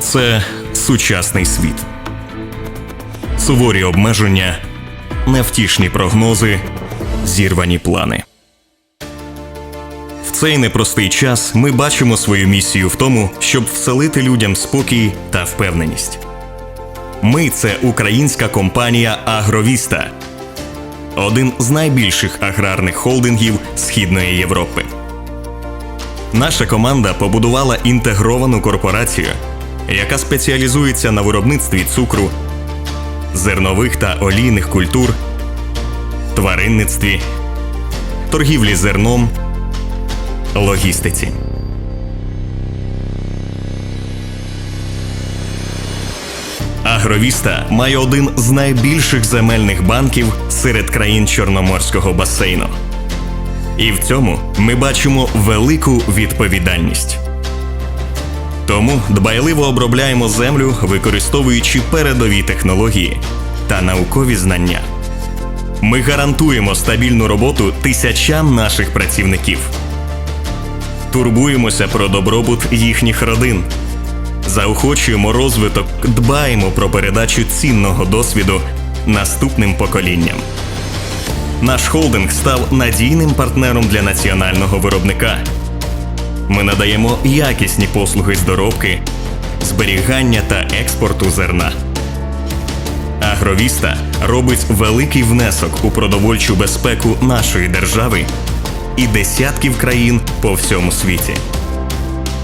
це сучасний світ. Суворі обмеження, невтішні прогнози, зірвані плани. В цей непростий час ми бачимо свою місію в тому, щоб вселити людям спокій та впевненість. Ми це українська компанія Агровіста, один з найбільших аграрних холдингів Східної Європи. Наша команда побудувала інтегровану корпорацію, яка спеціалізується на виробництві цукру, зернових та олійних культур, тваринництві, торгівлі зерном, логістиці. Агровіста має один з найбільших земельних банків серед країн Чорноморського басейну. І в цьому ми бачимо велику відповідальність. Тому дбайливо обробляємо землю, використовуючи передові технології та наукові знання. Ми гарантуємо стабільну роботу тисячам наших працівників. Турбуємося про добробут їхніх родин. Заохочуємо розвиток, дбаємо про передачу цінного досвіду наступним поколінням. Наш холдинг став надійним партнером для національного виробника. Ми надаємо якісні послуги з доробки, зберігання та експорту зерна. Агровіста робить великий внесок у продовольчу безпеку нашої держави і десятків країн по всьому світі.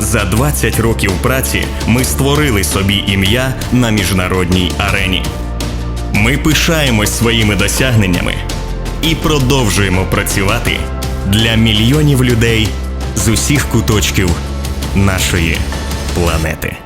За 20 років праці ми створили собі ім'я на міжнародній арені. Ми пишаємось своїми досягненнями і продовжуємо працювати для мільйонів людей з усіх куточків нашої планети.